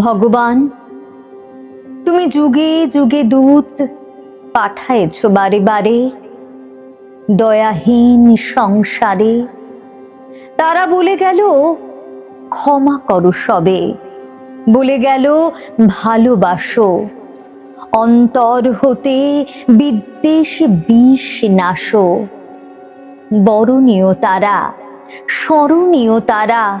ভগবান, তুমি যুগে যুগে দূত পাঠায়েছ বারে বারে, দয়াহীন সংসারে। তারা বলে গেল, ক্ষমা করো সবে। বলে গেল, ভালোবাসো। অন্তর হতে বিদ্বেষ বিষ নাশো। বরণীয় তারা, স্মরণীয় তারা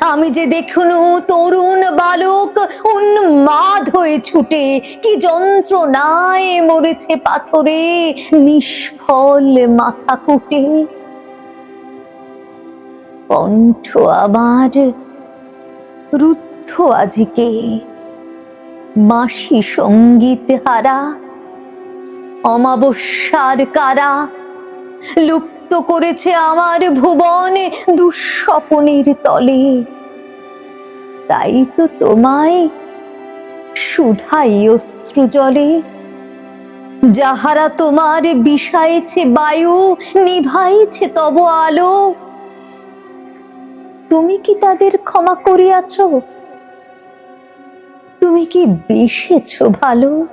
আমি যে দেখুনু তরুণ বালক, উন্মাদ হয়ে ছুটে, কি যন্ত্রণায় মরেছে পাথরে, নিষ্ফল মাথা কুটে। কণ্ঠ আমার, রুদ্ধ আজিকে, মাসি সংগীত হারা অমাবস্যার কারা, লুপ্ত করেছে আমার ভুবনে দুঃস্বপনের তলে। তাই তো তোমায় সুধাই অশ্রু যাহারা তোমার বিষায়েছে বায়ু, নিভাইছে তব আলো। তুমি কি তাদের ক্ষমা করিয়াছ? তুমি কি বেসেছ ভালো?